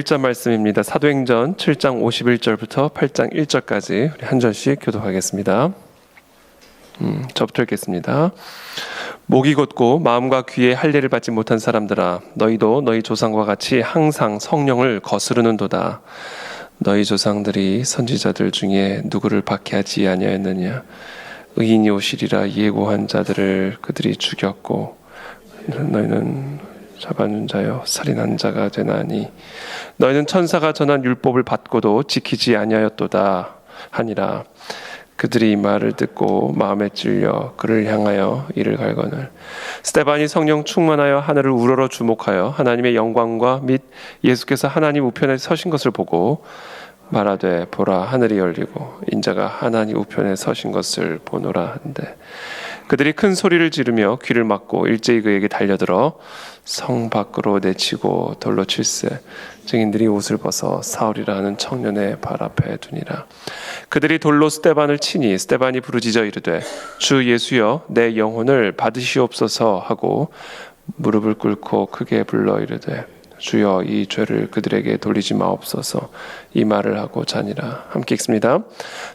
네, 5일자 말씀입니다. 사도행전 7장 51절부터 8장 1절까지 우리 한 절씩 교독하겠습니다. 음, 저부터 읽겠습니다. 목이 곧고 마음과 귀에 할례를 받지 못한 사람들아 너희도 너희 조상과 같이 항상 성령을 거스르는도다. 너희 조상들이 선지자들 중에 누구를 박해하지 아니하였느냐 의인이 오시리라 예고한 자들을 그들이 죽였고 너희는 잡아준 자여 살인한 자가 되나니 너희는 천사가 전한 율법을 받고도 지키지 아니하였도다 하니라. 그들이 이 말을 듣고 마음에 찔려 그를 향하여 이를 갈거늘. 스테반이 성령 충만하여 하늘을 우러러 주목하여 하나님의 영광과 및 예수께서 하나님 우편에 서신 것을 보고 말하되 보라 하늘이 열리고 인자가 하나님 우편에 서신 것을 보노라 한데 그들이 큰 소리를 지르며 귀를 막고 일제히 그에게 달려들어 성 밖으로 내치고 돌로 칠세. 증인들이 옷을 벗어 사울이라 하는 청년의 발 앞에 두니라. 그들이 돌로 스테반을 치니 스테반이 부르짖어 이르되 주 예수여 내 영혼을 받으시옵소서 하고 무릎을 꿇고 크게 불러 이르되 주여 이 죄를 그들에게 돌리지 마옵소서 이 말을 하고 자니라 함께 읽습니다.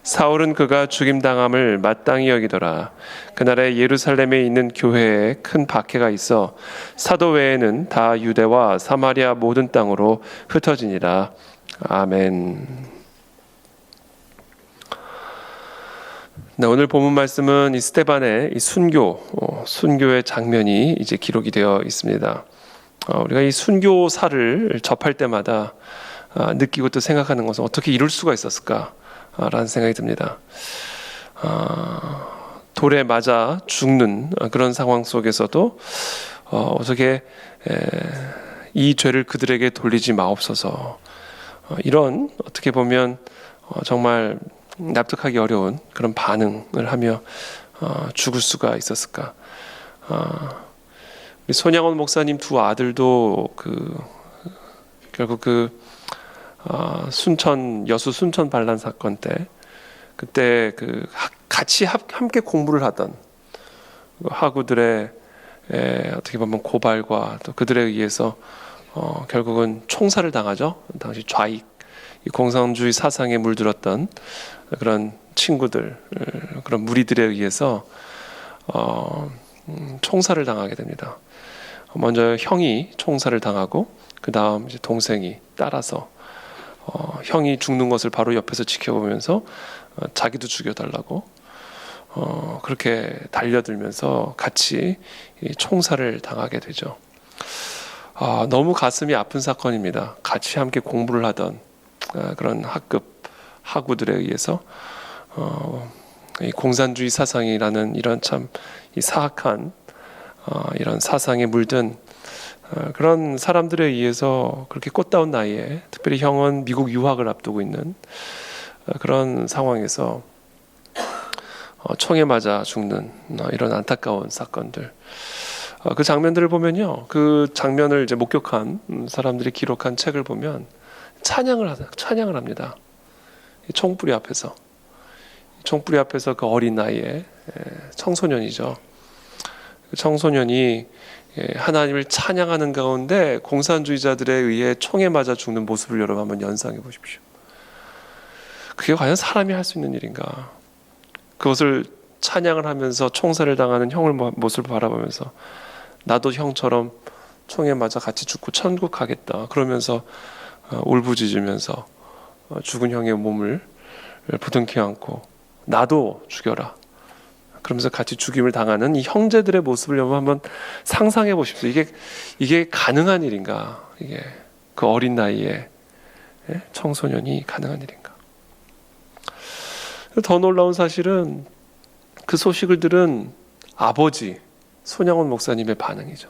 사울은 그가 죽임 당함을 마땅히 여기더라. 그날에 예루살렘에 있는 교회에 큰 박해가 있어 사도 외에는 다 유대와 사마리아 모든 땅으로 흩어지니라. 아멘. 네, 오늘 본문 말씀은 이 스테반의 이 순교, 어, 순교의 장면이 이제 기록이 되어 있습니다. 어, 우리가 이 순교사를 접할 때마다 아, 느끼고 또 생각하는 것은 어떻게 이룰 수가 있었을까라는 생각이 듭니다. 아, 돌에 맞아 죽는 그런 상황 속에서도 어, 어떻게 이 죄를 그들에게 돌리지 마옵소서. 어, 이런 어떻게 보면 정말 납득하기 어려운 그런 반응을 하며 죽을 수가 있었을까. 아, 손양원 목사님 두 아들도 그 결국 그 어, 순천 여수 순천 반란 사건 때 그때 그 같이 함께 공부를 하던 그 하구들의 에, 어떻게 보면 고발과 또 그들에 의해서 어, 결국은 총살을 당하죠. 당시 좌익 공산주의 사상에 물들었던 그런 친구들 그런 무리들에 의해서 어, 음, 총살을 당하게 됩니다. 먼저 형이 총살을 당하고 그 다음 이제 동생이 따라서 어, 형이 죽는 것을 바로 옆에서 지켜보면서 어, 자기도 죽여달라고 어, 그렇게 달려들면서 같이 총살을 당하게 되죠. 아, 너무 가슴이 아픈 사건입니다. 같이 함께 공부를 하던 아, 그런 학급 학우들에 의해서 어, 이 공산주의 사상이라는 이런 참이 사악한 어, 이런 사상에 물든 어, 그런 사람들에 의해서 그렇게 꽃다운 나이에 특별히 형은 미국 유학을 앞두고 있는 어, 그런 상황에서 총에 맞아 죽는 이런 안타까운 사건들. 그 장면들을 보면요. 그 장면을 이제 목격한 사람들이 기록한 책을 보면 찬양을 하다 찬양을 합니다. 총뿌리 앞에서. 총뿌리 앞에서 그 어린 나이에 청소년이죠. 그 청소년이 예, 하나님을 찬양하는 가운데 공산주의자들에 의해 총에 맞아 죽는 모습을 여러분 한번 연상해 보십시오. 그게 과연 사람이 할 수 있는 일인가? 그것을 찬양을 하면서 총살을 당하는 형을 모습을 바라보면서 나도 형처럼 총에 맞아 같이 죽고 천국 가겠다. 그러면서 어, 울부짖으면서 어, 죽은 형의 몸을 부둥켜 안고 나도 죽여라. 그러면서 같이 죽임을 당하는 이 형제들의 모습을 여러분 한번 상상해 보십시오. 이게 이게 가능한 일인가? 이게 그 어린 나이에 예? 청소년이 가능한 일인가? 더 놀라운 사실은 그 소식을 들은 아버지 손양원 목사님의 반응이죠.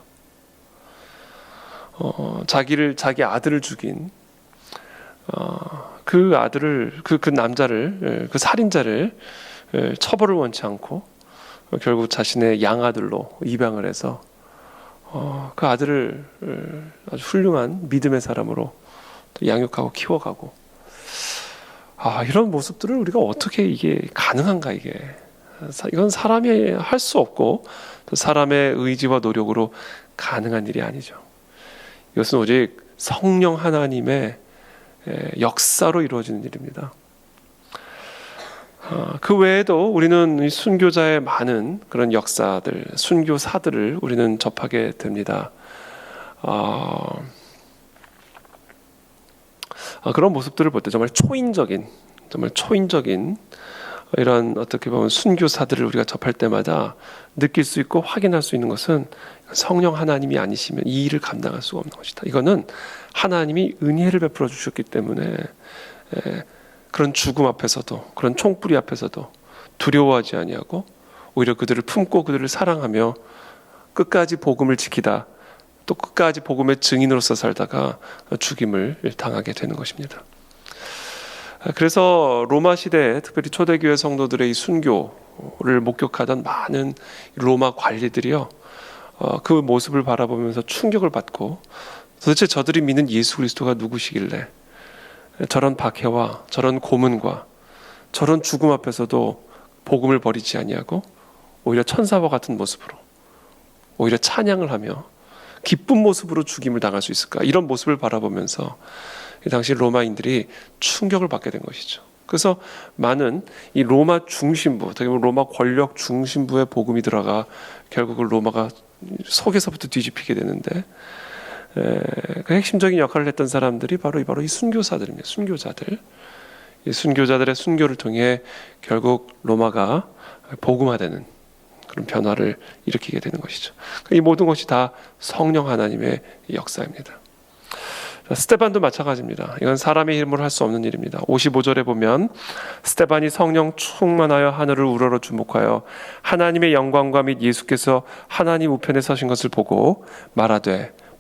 어, 자기를 자기 아들을 죽인 어, 그 아들을 그, 그 남자를 예, 그 살인자를 예, 처벌을 원치 않고 결국 자신의 양아들로 입양을 해서 어, 그 아들을 아주 훌륭한 믿음의 사람으로 양육하고 키워가고 아 이런 모습들을 우리가 어떻게 이게 가능한가 이게 이건 사람이 할 수 없고 또 사람의 의지와 노력으로 가능한 일이 아니죠. 이것은 오직 성령 하나님의 에, 역사로 이루어지는 일입니다. 어, 그 외에도 우리는 이 순교자의 많은 그런 역사들, 순교사들을 우리는 접하게 됩니다. 어, 어, 그런 모습들을 볼 때 정말 초인적인, 정말 초인적인 이런 어떻게 보면 순교사들을 우리가 접할 때마다 느낄 수 있고 확인할 수 있는 것은 성령 하나님이 아니시면 이 일을 감당할 수가 없는 것이다. 이거는 하나님이 은혜를 베풀어 주셨기 때문에 에, 그런 죽음 앞에서도 그런 총뿌리 앞에서도 두려워하지 아니하고 오히려 그들을 품고 그들을 사랑하며 끝까지 복음을 지키다 또 끝까지 복음의 증인으로서 살다가 죽임을 당하게 되는 것입니다. 그래서 로마 시대 특별히 초대교회 성도들의 이 순교를 목격하던 많은 로마 관리들이요 어, 그 모습을 바라보면서 충격을 받고 도대체 저들이 믿는 예수 그리스도가 누구시길래 저런 박해와 저런 고문과 저런 죽음 앞에서도 복음을 버리지 아니하고 오히려 천사와 같은 모습으로 오히려 찬양을 하며 기쁜 모습으로 죽임을 당할 수 있을까 이런 모습을 바라보면서 이 당시 로마인들이 충격을 받게 된 것이죠. 그래서 많은 이 로마 중심부, 보면 로마 권력 중심부의 복음이 들어가 결국은 로마가 속에서부터 뒤집히게 되는데 에, 그 핵심적인 역할을 했던 사람들이 바로 이 바로 이 순교사들입니다. 순교자들. 이 순교자들의 순교를 통해 결국 로마가 복음화되는 그런 변화를 일으키게 되는 것이죠. 이 모든 것이 다 성령 하나님의 역사입니다. 스테반도 마찬가지입니다. 이건 사람의 힘으로 할 수 없는 일입니다. 55절에 보면 스테반이 성령 충만하여 하늘을 우러러 주목하여 하나님의 영광과 및 예수께서 하나님 우편에 서신 것을 보고 말하되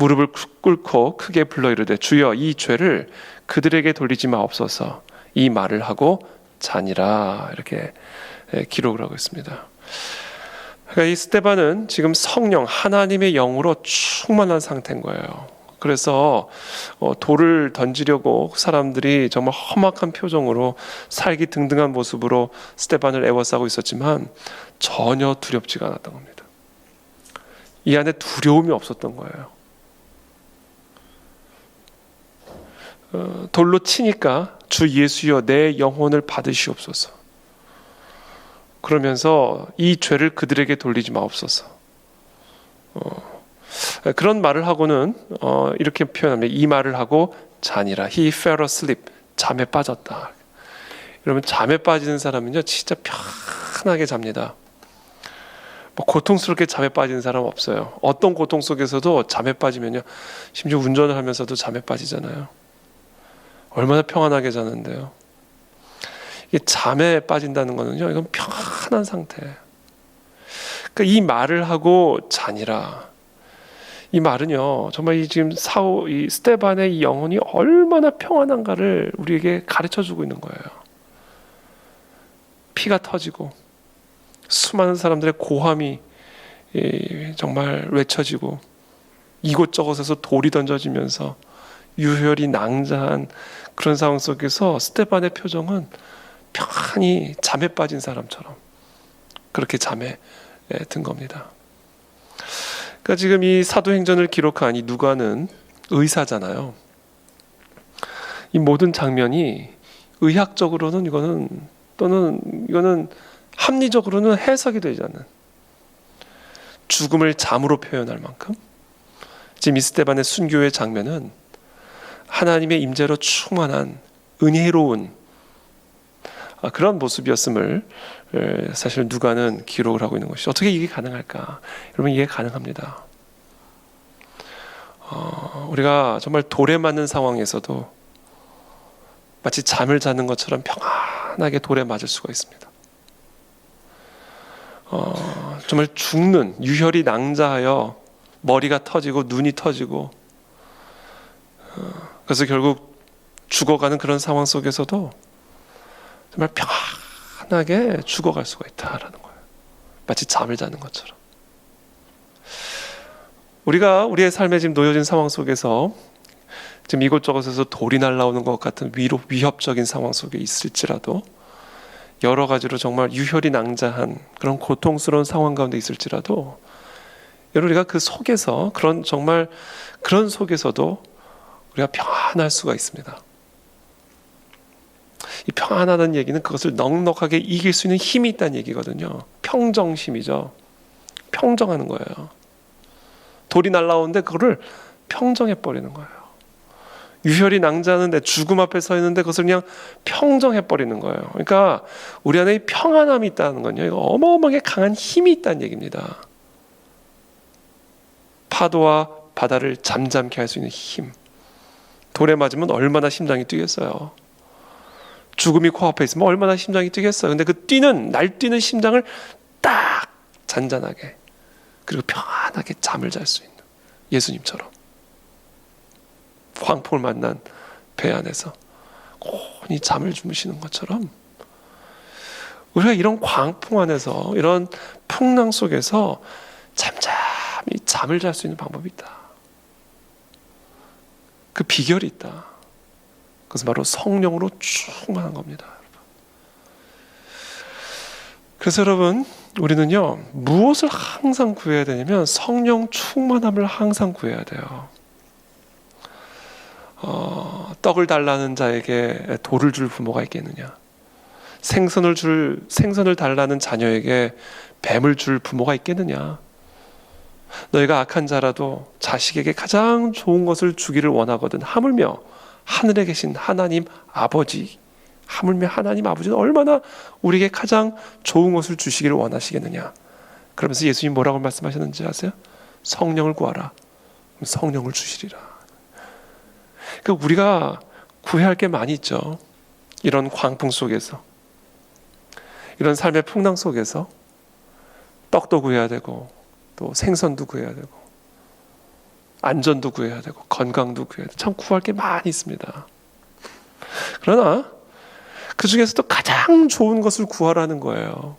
무릎을 꿇고 크게 불러 이르되 주여 이 죄를 그들에게 돌리지 마옵소서 이 말을 하고 자니라 이렇게 기록을 하고 있습니다. 그러니까 이 스테반은 지금 성령 하나님의 영으로 충만한 상태인 거예요. 그래서 어, 돌을 던지려고 사람들이 정말 험악한 표정으로 살기 등등한 모습으로 스테반을 애워싸고 있었지만 전혀 두렵지가 않았던 겁니다. 이 안에 두려움이 없었던 거예요. 돌로 치니까 주 예수여 내 영혼을 받으시옵소서. 그러면서 이 죄를 그들에게 돌리지 마옵소서. 어, 그런 말을 하고는 어, 이렇게 표현합니다. 이 말을 하고 잔이라. He fell asleep. 잠에 빠졌다. 여러분 잠에 빠지는 사람은요 진짜 편하게 잡니다. 뭐 고통스럽게 잠에 빠지는 사람 없어요. 어떤 고통 속에서도 잠에 빠지면요 심지어 운전을 하면서도 잠에 빠지잖아요. 얼마나 평안하게 자는데요. 이게 잠에 빠진다는 거는요 이건 편한 상태. 그러니까 이 말을 하고 자니라. 이 말은요, 정말 이 지금 사오, 이 스테반의 이 영혼이 얼마나 평안한가를 우리에게 가르쳐 주고 있는 거예요. 피가 터지고, 수많은 사람들의 고함이 정말 외쳐지고, 이곳저곳에서 돌이 던져지면서 유혈이 낭자한 그런 상황 속에서 스테반의 표정은 편히 잠에 빠진 사람처럼 그렇게 잠에 든 겁니다. 그러니까 지금 이 사도행전을 기록한 이 누가는 의사잖아요. 이 모든 장면이 의학적으로는 이거는 또는 이거는 합리적으로는 해석이 되지 않는 죽음을 잠으로 표현할 만큼 지금 이스테반의 순교의 장면은 하나님의 임재로 충만한 은혜로운 아, 그런 모습이었음을 사실 누가는 기록을 하고 있는 것이 어떻게 이게 가능할까? 여러분 이게 가능합니다. 어, 우리가 정말 돌에 맞는 상황에서도 마치 잠을 자는 것처럼 평안하게 돌에 맞을 수가 있습니다. 어, 정말 죽는 유혈이 낭자하여 머리가 터지고 눈이 터지고 어, 그래서 결국 죽어가는 그런 상황 속에서도 정말 편하게 죽어갈 수가 있다라는 거예요. 마치 잠을 자는 것처럼. 우리가 우리의 삶에 지금 놓여진 상황 속에서 지금 이곳저곳에서 돌이 날라오는 것 같은 위로 위협적인 상황 속에 있을지라도 여러 가지로 정말 유혈이 낭자한 그런 고통스러운 상황 가운데 있을지라도 여러분 우리가 그 속에서 그런 정말 그런 속에서도 우리가 평안할 수가 있습니다. 이 평안하다는 얘기는 그것을 넉넉하게 이길 수 있는 힘이 있다는 얘기거든요. 평정심이죠. 평정하는 거예요. 돌이 날라오는데 그거를 평정해 버리는 거예요. 유혈이 낭자하는데 죽음 앞에 서 있는데 그것을 그냥 평정해 버리는 거예요. 그러니까 우리 안에 이 평안함이 있다는 건요. 이거 어마어마하게 강한 힘이 있다는 얘기입니다. 파도와 바다를 잠잠케 할 수 있는 힘. 돌에 맞으면 얼마나 심장이 뛰겠어요. 죽음이 코앞에 있으면 얼마나 심장이 뛰겠어요. 근데 그 뛰는 날뛰는 심장을 딱 잔잔하게 그리고 평안하게 잠을 잘 수 있는 예수님처럼 황풍을 만난 배 안에서 곤히 잠을 주무시는 것처럼 우리가 이런 광풍 안에서 이런 풍랑 속에서 잠잠히 잠을 잘 수 있는 방법이 있다. 그 비결이 있다. 그것은 바로 성령으로 충만한 겁니다. 그래서 여러분 우리는요 무엇을 항상 구해야 되냐면 성령 충만함을 항상 구해야 돼요. 어, 떡을 달라는 자에게 돌을 줄 부모가 있겠느냐? 생선을 줄 생선을 달라는 자녀에게 뱀을 줄 부모가 있겠느냐? 너희가 악한 자라도 자식에게 가장 좋은 것을 주기를 원하거든 하물며 하늘에 계신 하나님 아버지 하물며 하나님 아버지는 얼마나 우리에게 가장 좋은 것을 주시기를 원하시겠느냐. 그러면서 예수님 뭐라고 말씀하셨는지 아세요? 성령을 구하라. 성령을 주시리라. 그러니까 우리가 구해야 할 게 많이 있죠. 이런 광풍 속에서. 이런 삶의 풍랑 속에서 떡도 구해야 되고 또 생선도 구해야 되고 안전도 구해야 되고 건강도 구해야 되고 참 구할 게 많이 있습니다. 그러나 그 중에서도 가장 좋은 것을 구하라는 거예요.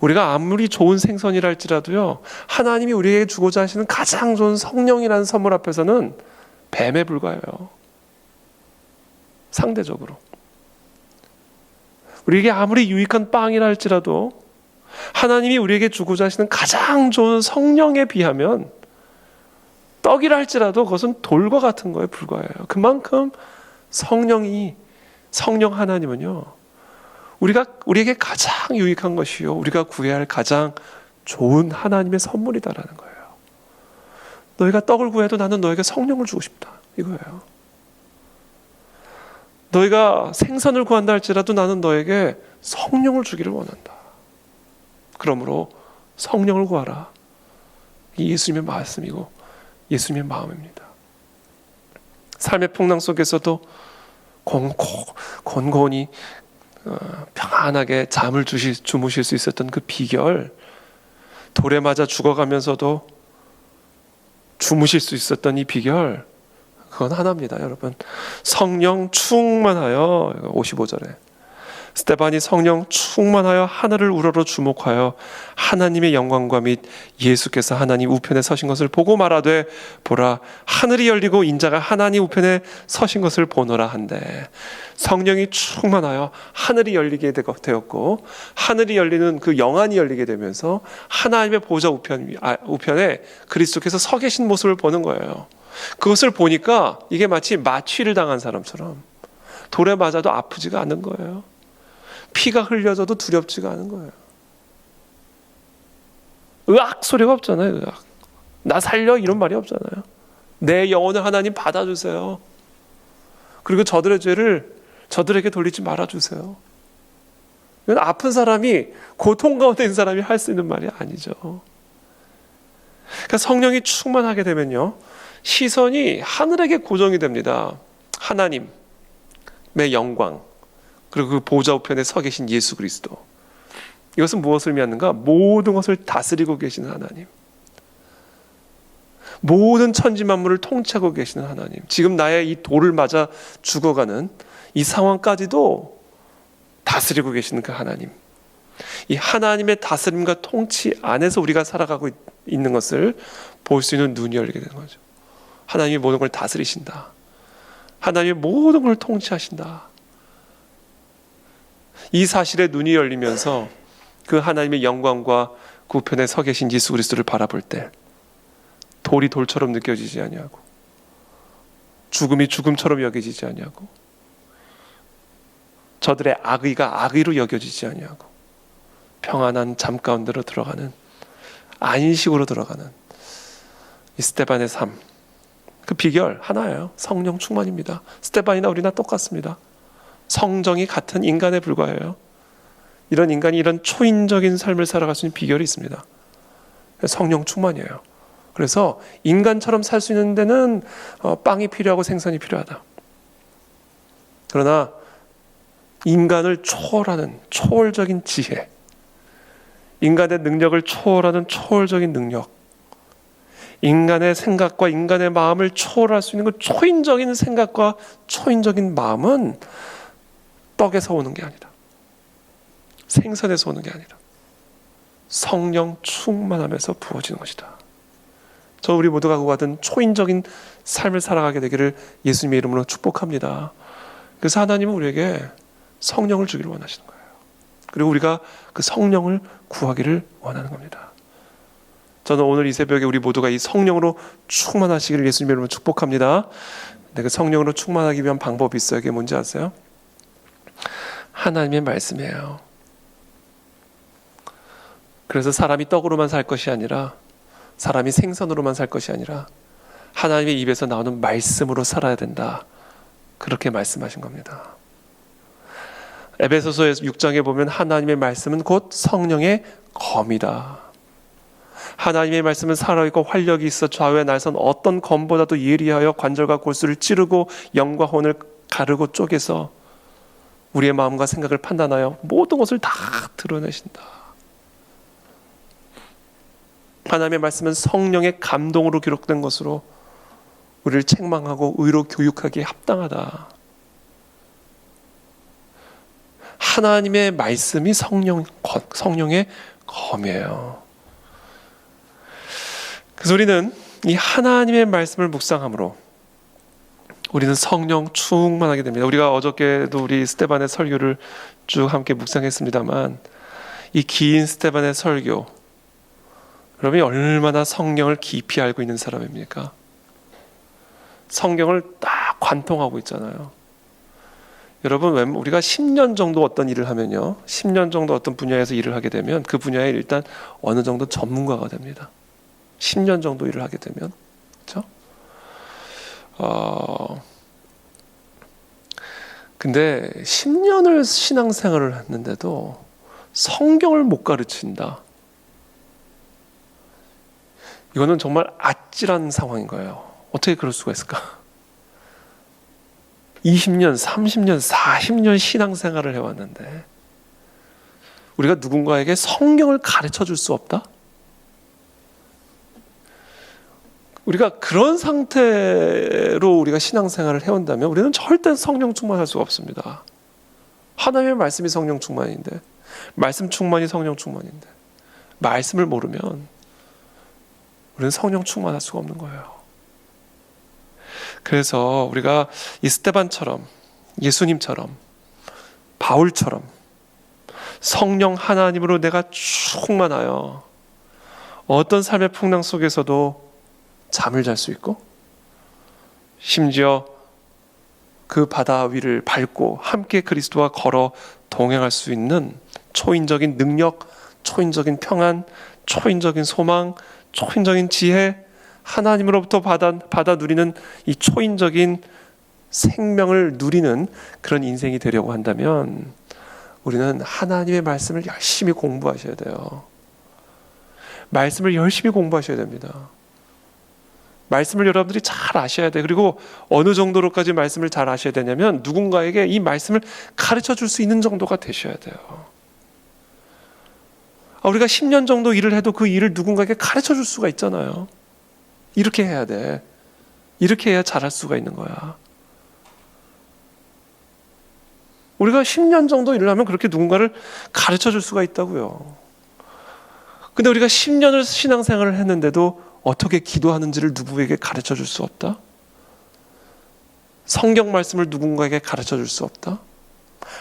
우리가 아무리 좋은 생선이라 할지라도요, 하나님이 우리에게 주고자 하시는 가장 좋은 성령이라는 선물 앞에서는 뱀에 불과해요. 상대적으로. 우리에게 아무리 유익한 빵이라 할지라도 하나님이 우리에게 주고자 하시는 가장 좋은 성령에 비하면 떡이라 할지라도 그것은 돌과 같은 거에 불과해요. 그만큼 성령이 성령 하나님은요. 우리가 우리에게 가장 유익한 것이요. 우리가 구해야 할 가장 좋은 하나님의 선물이다라는 거예요. 너희가 떡을 구해도 나는 너에게 성령을 주고 싶다. 이거예요. 너희가 생선을 구한다 할지라도 나는 너에게 성령을 주기를 원한다. 그러므로 성령을 구하라. 이 예수님의 말씀이고 예수님의 마음입니다. 삶의 풍랑 속에서도 곤고, 곤곤히 어, 평안하게 잠을 주시, 주무실 수 있었던 그 비결, 돌에 맞아 죽어가면서도 주무실 수 있었던 이 비결, 그건 하나입니다, 여러분. 성령 충만하여 55절에 스테반이 성령 충만하여 하늘을 우러러 주목하여 하나님의 영광과 및 예수께서 하나님 우편에 서신 것을 보고 말하되 보라 하늘이 열리고 인자가 하나님 우편에 서신 것을 보노라 한데 성령이 충만하여 하늘이 열리게 되었고 하늘이 열리는 그 영안이 열리게 되면서 하나님의 보좌 우편 아, 우편에 그리스도께서 서 계신 모습을 보는 거예요. 그것을 보니까 이게 마치 마취를 당한 사람처럼 돌에 맞아도 아프지가 않는 거예요. 피가 흘려져도 두렵지가 않은 거예요. 으악 소리가 없잖아요. 으악. 나 살려 이런 말이 없잖아요. 내 영혼을 하나님 받아주세요. 그리고 저들의 죄를 저들에게 돌리지 말아주세요. 이건 아픈 사람이 고통 가운데 있는 사람이 할 수 있는 말이 아니죠. 그러니까 성령이 충만하게 되면요. 시선이 하늘에게 고정이 됩니다. 하나님의 영광, 그리고 그 보좌 우편에 서 계신 예수 그리스도. 이것은 무엇을 의미하는가? 모든 것을 다스리고 계신 하나님. 모든 천지 만물을 통치하고 계시는 하나님. 지금 나의 이 돌을 맞아 죽어가는 이 상황까지도 다스리고 계시는 그 하나님. 이 하나님의 다스림과 통치 안에서 우리가 살아가고 있- 있는 것을 볼 수 있는 눈이 열리게 되는 거죠. 하나님이 모든 걸 다스리신다. 하나님이 모든 걸 통치하신다. 이 사실에 눈이 열리면서 그 하나님의 영광과 그 우편에 서 계신 예수 그리스도를 바라볼 때 돌이 돌처럼 느껴지지 아니하고 죽음이 죽음처럼 여겨지지 아니하고 저들의 악의가 악의로 여겨지지 아니하고 평안한 잠 가운데로 들어가는 안식으로 들어가는 이 스테반의 삶. 그 비결 하나예요. 성령 충만입니다. 스테반이나 우리나 똑같습니다. 성정이 같은 인간에 불과해요. 이런 인간이 이런 초인적인 삶을 살아갈 수 있는 비결이 있습니다. 성령 충만이에요. 그래서 인간처럼 살 수 있는 데는 어, 빵이 필요하고 생선이 필요하다. 그러나 인간을 초월하는 초월적인 지혜, 인간의 능력을 초월하는 초월적인 능력, 인간의 생각과 인간의 마음을 초월할 수 있는 그 초인적인 생각과 초인적인 마음은 떡에서 오는 게 아니다. 생선에서 오는 게 아니라 성령 충만함에서 부어지는 것이다. 저 우리 모두가 그와 같은 초인적인 삶을 살아가게 되기를 예수님의 이름으로 축복합니다. 그래서 하나님은 우리에게 성령을 주기를 원하시는 거예요. 그리고 우리가 그 성령을 구하기를 원하는 겁니다. 저는 오늘 이 새벽에 우리 모두가 이 성령으로 충만하시기를 예수님의 이름으로 축복합니다. 근데 그 성령으로 충만하기 위한 방법이 있어요. 이게 뭔지 아세요? 하나님의 말씀이에요. 그래서 사람이 떡으로만 살 것이 아니라 사람이 생선으로만 살 것이 아니라 하나님의 입에서 나오는 말씀으로 살아야 된다. 그렇게 말씀하신 겁니다. 에베소서 6장에 보면 하나님의 말씀은 곧 성령의 검이다. 하나님의 말씀은 살아있고 활력이 있어 좌우에 날선 어떤 검보다도 예리하여 관절과 골수를 찌르고 영과 혼을 가르고 쪼개서 우리의 마음과 생각을 판단하여 모든 것을 다 드러내신다. 하나님의 말씀은 성령의 감동으로 기록된 것으로 우리를 책망하고 의로 교육하기에 합당하다. 하나님의 말씀이 성령 성령의 검이에요. 그래서 우리는 이 하나님의 말씀을 묵상함으로 우리는 성령 충만하게 됩니다. 우리가 어저께도 우리 스테반의 설교를 쭉 함께 묵상했습니다만 이 긴 스테반의 설교 여러분이 얼마나 성령을 깊이 알고 있는 사람입니까? 성경을 딱 관통하고 있잖아요. 여러분 웬- 우리가 10년 정도 어떤 일을 하면요. 10년 정도 어떤 분야에서 일을 하게 되면 그 분야에 일단 어느 정도 전문가가 됩니다. 10년 정도 일을 하게 되면 그렇죠? 어 근데 10년을 신앙생활을 했는데도 성경을 못 가르친다. 이거는 정말 아찔한 상황인 거예요. 어떻게 그럴 수가 있을까? 20년, 30년, 40년 신앙생활을 해왔는데 우리가 누군가에게 성경을 가르쳐 줄 수 없다? 우리가 그런 상태로 우리가 신앙생활을 해온다면 우리는 절대 성령 충만할 수가 없습니다. 하나님의 말씀이 성령 충만인데 말씀 충만이 성령 충만인데 말씀을 모르면 우리는 성령 충만할 수가 없는 거예요. 그래서 우리가 이 스테반처럼 예수님처럼 바울처럼 성령 하나님으로 내가 충만하여 어떤 삶의 풍랑 속에서도 잠을 잘 수 있고 심지어 그 바다 위를 밟고 함께 그리스도와 걸어 동행할 수 있는 초인적인 능력, 초인적인 평안, 초인적인 소망, 초인적인 지혜, 하나님으로부터 받아, 받아 누리는 이 초인적인 생명을 누리는 그런 인생이 되려고 한다면 우리는 하나님의 말씀을 열심히 공부하셔야 돼요. 말씀을 열심히 공부하셔야 됩니다. 말씀을 여러분들이 잘 아셔야 돼. 그리고 어느 정도로까지 말씀을 잘 아셔야 되냐면 누군가에게 이 말씀을 가르쳐 줄 수 있는 정도가 되셔야 돼요. 아, 우리가 10년 정도 일을 해도 그 일을 누군가에게 가르쳐 줄 수가 있잖아요. 이렇게 해야 돼. 이렇게 해야 잘할 수가 있는 거야. 우리가 10년 정도 일을 하면 그렇게 누군가를 가르쳐 줄 수가 있다고요. 근데 우리가 10년을 신앙생활을 했는데도 어떻게 기도하는지를 누구에게 가르쳐 줄 수 없다? 성경 말씀을 누군가에게 가르쳐 줄 수 없다?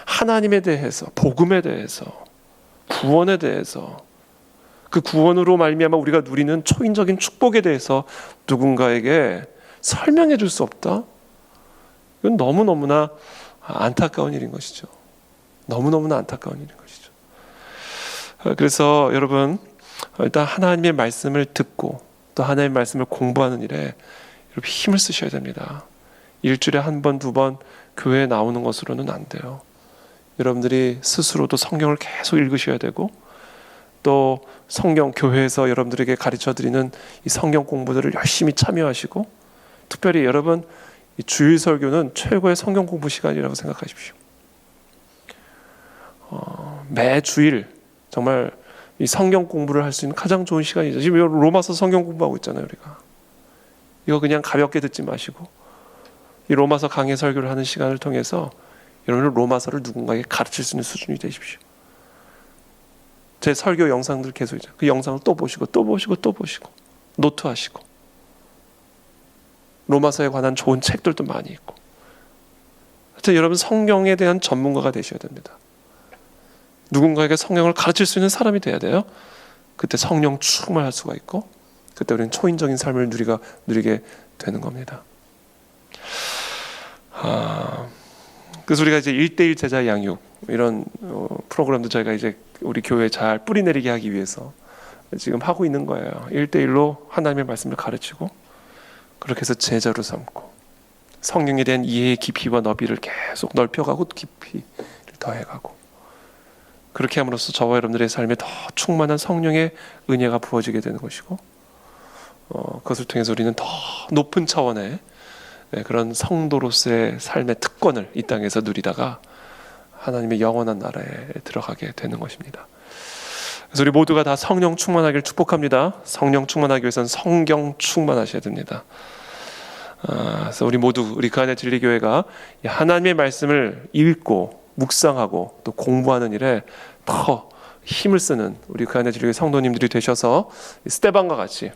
하나님에 대해서, 복음에 대해서, 구원에 대해서, 그 구원으로 말미암아 우리가 누리는 초인적인 축복에 대해서 누군가에게 설명해 줄 수 없다? 이건 너무너무나 안타까운 일인 것이죠. 너무너무나 안타까운 일인 것이죠. 어, 그래서 여러분, 일단 하나님의 말씀을 듣고 또 하나님의 말씀을 공부하는 일에 여러분 힘을 쓰셔야 됩니다. 일주일에 한 번, 두 번 교회에 나오는 것으로는 안 돼요. 여러분들이 스스로도 성경을 계속 읽으셔야 되고 또 성경 교회에서 여러분들에게 가르쳐 드리는 이 성경 공부들을 열심히 참여하시고 특별히 여러분 이 주일 설교는 최고의 성경 공부 시간이라고 생각하십시오. 어, 매 주일 정말 이 성경 공부를 할 수 있는 가장 좋은 시간이죠. 지금 로마서 성경 공부하고 있잖아요, 우리가. 이거 그냥 가볍게 듣지 마시고 이 로마서 강의 설교를 하는 시간을 통해서 여러분은 로마서를 누군가에게 가르칠 수 있는 수준이 되십시오. 제 설교 영상들 계속 있죠. 그 영상을 또 보시고 또 보시고 또 보시고 노트하시고 로마서에 관한 좋은 책들도 많이 있고. 하여튼 여러분 성경에 대한 전문가가 되셔야 됩니다. 누군가에게 성경을 가르칠 수 있는 사람이 돼야 돼요. 그때 성령 충만할 수가 있고 그때 우리는 초인적인 삶을 누리가 누리게 되는 겁니다. 아, 그래서 우리가 이제 1대1 제자 양육 이런 어, 프로그램도 저희가 이제 우리 교회에 잘 뿌리 내리게 하기 위해서 지금 하고 있는 거예요. 1대1로 하나님의 말씀을 가르치고 그렇게 해서 제자로 삼고 성령에 대한 이해의 깊이와 너비를 계속 넓혀가고 깊이를 더해가고 그렇게 함으로써 저와 여러분들의 삶에 더 충만한 성령의 은혜가 부어지게 되는 것이고 어, 그것을 통해서 우리는 더 높은 차원의 네, 그런 성도로서의 삶의 특권을 이 땅에서 누리다가 하나님의 영원한 나라에 들어가게 되는 것입니다. 그래서 우리 모두가 다 성령 충만하기를 축복합니다. 성령 충만하기 위해서는 성경 충만하셔야 됩니다. 아, 그래서 우리 모두 우리 그 안에 진리교회가 이 하나님의 말씀을 읽고 묵상하고 또 공부하는 일에 더 힘을 쓰는 우리 그 안에 진리교회 성도님들이 되셔서 이 스테반과 같이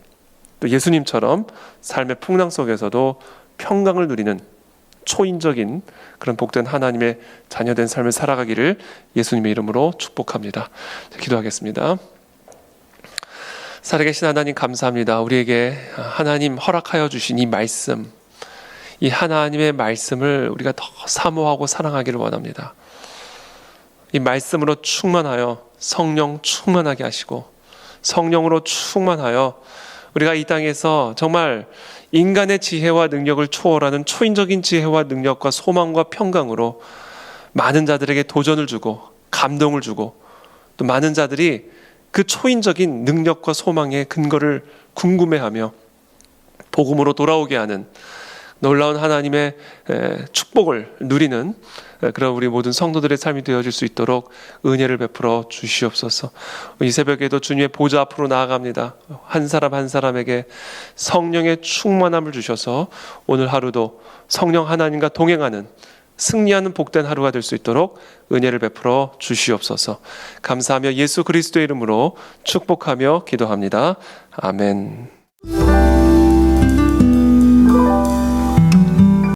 또 예수님처럼 삶의 풍랑 속에서도 평강을 누리는 초인적인 그런 복된 하나님의 자녀된 삶을 살아가기를 예수님의 이름으로 축복합니다. 자, 기도하겠습니다. 살아계신 하나님 감사합니다. 우리에게 하나님 허락하여 주신 이 말씀, 이 하나님의 말씀을 우리가 더 사모하고 사랑하기를 원합니다. 이 말씀으로 충만하여 성령 충만하게 하시고 성령으로 충만하여 우리가 이 땅에서 정말 인간의 지혜와 능력을 초월하는 초인적인 지혜와 능력과 소망과 평강으로 많은 자들에게 도전을 주고 감동을 주고 또 많은 자들이 그 초인적인 능력과 소망의 근거를 궁금해하며 복음으로 돌아오게 하는 놀라운 하나님의 축복을 누리는 그런 우리 모든 성도들의 삶이 되어질 수 있도록 은혜를 베풀어 주시옵소서. 이 새벽에도 주님의 보좌 앞으로 나아갑니다. 한 사람 한 사람에게 성령의 충만함을 주셔서 오늘 하루도 성령 하나님과 동행하는 승리하는 복된 하루가 될 수 있도록 은혜를 베풀어 주시옵소서. 감사하며 예수 그리스도의 이름으로 축복하며 기도합니다. 아멘.